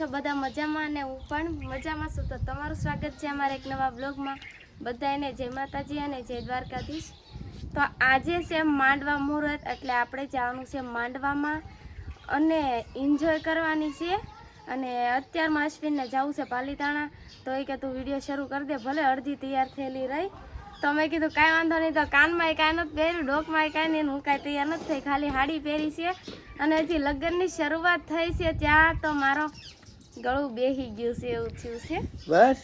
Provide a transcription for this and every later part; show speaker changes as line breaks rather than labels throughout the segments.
છો? બધા મજામાં અને હું પણ મજામાં છું. તો તમારું સ્વાગત છે અમારા એક નવા બ્લોગમાં. બધાને જય માતાજી અને જય દ્વારકાધીશ. તો આજે છે માંડવા મુહૂર્ત, એટલે આપણે જવાનું છે માંડવામાં અને એન્જોય કરવાની છે. અને અત્યારમાં અશ્વિનને જવું છે પાલીતાણા. તો એ કે તું વીડિયો શરૂ કરી દે, ભલે અડધી તૈયાર થયેલી રહી. તો મેં કીધું, કાંઈ વાંધો નહીં, તો કાનમાં કાંઈ નથી પહેર્યું, ડોકમાં કાંઈ નહીં હું કાંઈ તૈયાર નથી થઈ. ખાલી હાડી પહેરી છે. અને હજી લગ્નની શરૂઆત થઈ છે ત્યાં, તો મારો ગળું બેહી ગયું છે એવું થયું છે.
બસ.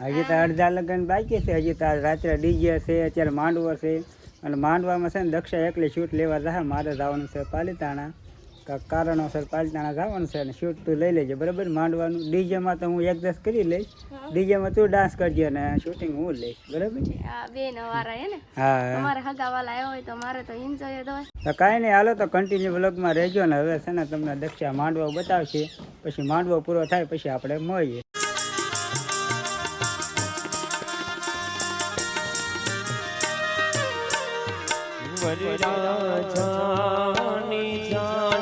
હજી તો અડધા લગ્ન બાકી છે. હજી તો રાત્રે ડીજે છે અત્યારે માંડવો છે. અને માંડવામાં છે ને દક્ષા એકલી શૂટ લેવા જાય મારે જવાનું છે પાલીતાણા. કારણોસર પાલીતાણા જવાનું છે અને શૂટ તું લઈ લેજે બરાબર? માંડવાનું. ડીજેમાં તો હું એડજસ્ટ કરી લઈશ. ડીજેમાં તું ડાન્સ કરજે અને શૂટિંગ હું લઈશ બરાબર?
આ બે નવારા હે ને?
હા
તમારે હગાવાલા આવ્યો હોય તો મારે તો એન્જોય જ
તો કાંઈ નહીં હાલો તો કન્ટિન્યુ બ્લોગમાં રહેજો ને હવે છે ને તમને દક્ષા માંડવો બતાવશે. પછી માંડવો પૂરો થાય પછી આપણે મળીએ.
વરરાજાની જાને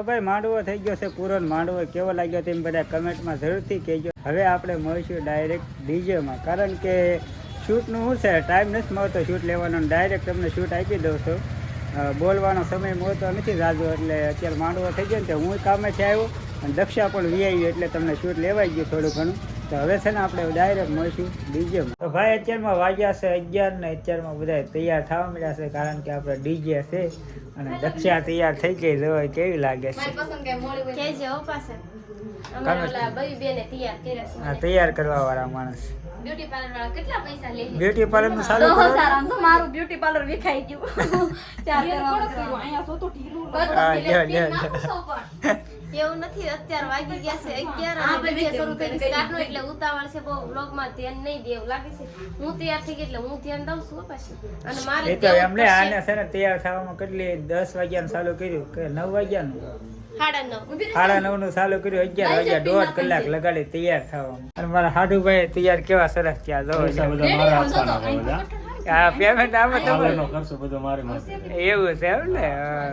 તો ભાઈ, માંડવો થઈ ગયો છે પૂરો માંડવો કેવો લાગ્યો તેમ બધા કમેન્ટમાં જરૂરથી કહેજો. હવે આપણે મળીશું ડાયરેક્ટ ડીજેમાં. કારણ કે શૂટનું શું છે? ટાઈમ નથી મળતો શૂટ લેવાનો ડાયરેક્ટ તમને શૂટ આપી દઉં છું. બોલવાનો સમય મળતો નથી રાજુ એટલે અત્યારે માંડવો થઈ ગયો ને તો હું કામેથી આવ્યો અને દક્ષા પણ વી એટલે તમને શૂટ લેવાઈ ગયું થોડું ઘણું. તો હવે છે ને આપણે ડાયરેક્ટ મળીશું ડીજે તો ભાઈ અત્યારમાં વાગ્યા છે અગિયાર ને અત્યારમાં બધા તૈયાર થવા મળ્યા છે કારણ કે આપણે ડીજે છે અને દક્ષા તૈયાર થઈ ગઈ જોવા કેવી લાગે છે?
તૈયાર કર્યા છે.
હા
મને.
તૈયાર કરવા વાળા માણસ.
બ્યુટી પાર્લર વાળા કેટલા પૈસા લે
બ્યુટી પાર્લરનું
સારું
કરો.
તો મારું બ્યુટી પાર્લર વિખાઈ ગયું. ચાર કરવા
અહીંયા
સો તો પણ. એવું નથી અત્યાર વાગી ગયા છે અગિયાર અને શરૂ થઈ ગઈ સ્ટાર્ટનું એટલે ઉતાવળ છે બહુ વ્લોગમાં ધ્યાન નહીં દેવું લાગે છે. હું તૈયાર થઈ ગઈ એટલે હું ધ્યાન દઉં છું હો પાછી. અને મારે
તો એમને આને છે ને તૈયાર થવામાં કેટલી દસ વાગ્યાનું ચાલુ કર્યું કે નવ વાગ્યાનું?
સાડા નવ.
સાડા નવનું ચાલુ કર્યું અગિયાર વાગ્યા દોઢ કલાક લગાડી તૈયાર થવામાં. અને મારા હાડુભાઈ તૈયાર કેવા સરસ થયા જો
પૈસા બધા.
આ પેમેન્ટ આમાં તમારે
ખર્ચો બધો મારે
એવું છે એમ ને? હા.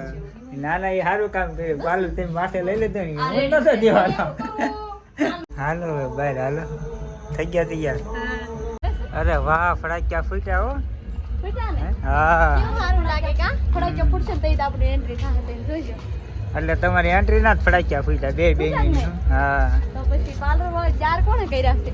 ના ના એ સારું કામ કર્યું. પાલું તમે માથે લઈ લીધું ને હું નતો દેવાનો. હાલો. બહાર હાલો. થઈ ગયા તૈયાર? અરે વાહ ફડાક્યા ફૂટ્યા હો. હા.
સારું લાગે કા? થોડોક ફૂટશે ને તઈ તો આપણી એન્ટ્રી થાય તો જોઈજો.
એટલે તમારી એન્ટ્રી ના જ ફડાક્યા ફૂટ્યા બે બે હા.
પછી પાર્લર વાળા ચાર કોણે કર્યા છે?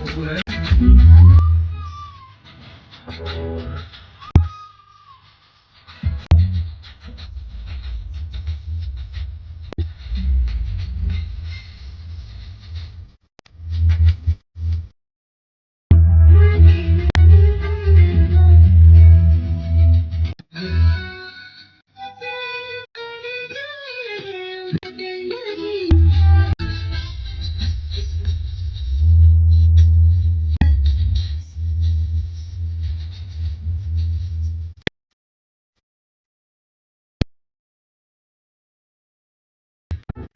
તો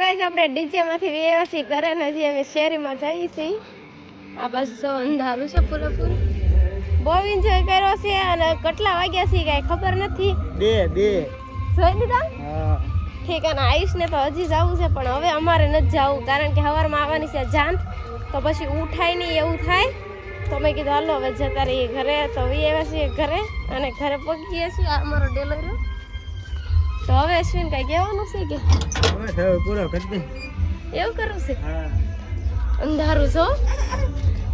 ગાઈસ આપણે ડીજેમાંથી વ્યવસ્થિત કરે ઘરે ને હજી અમે શેરીમાં જઈએ છીએ આ બસ જો અંધારું છે પૂરેપૂરું. બહુ એન્જોય કર્યો છે અને કેટલા વાગ્યા છે કાંઈ ખબર નથી.
બે બે.
જોઈ લીધા? ઠીક અને આયુષને તો હજી જવું છે પણ હવે અમારે નથી જવું કારણ કે સવારમાં આવવાની છે જાન તો પછી ઉઠાય નહીં એવું થાય. તો મેં કીધું હાલો હવે જતા રહીએ ઘરે. તો આવ્યા છીએ ઘરે અને ઘરે પગીએ છીએ. અમારો ડેલો રહ્યો તો હવે અશ્વિન કાંઈ કહેવાનું છે કે?
બસ હવે પૂરો કરી દે.
એવું કરવું છે? અંધારું છો?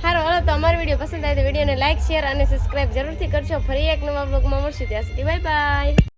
સારું હલો તો અમારો વીડિયો પસંદ આવે તો વિડીયોને લાઈક શેર અને સબસ્ક્રાઇબ જરૂરથી કરજો. ફરી એક નવા બ્લોગમાં મળશું. ત્યાં સુધી બાય બાય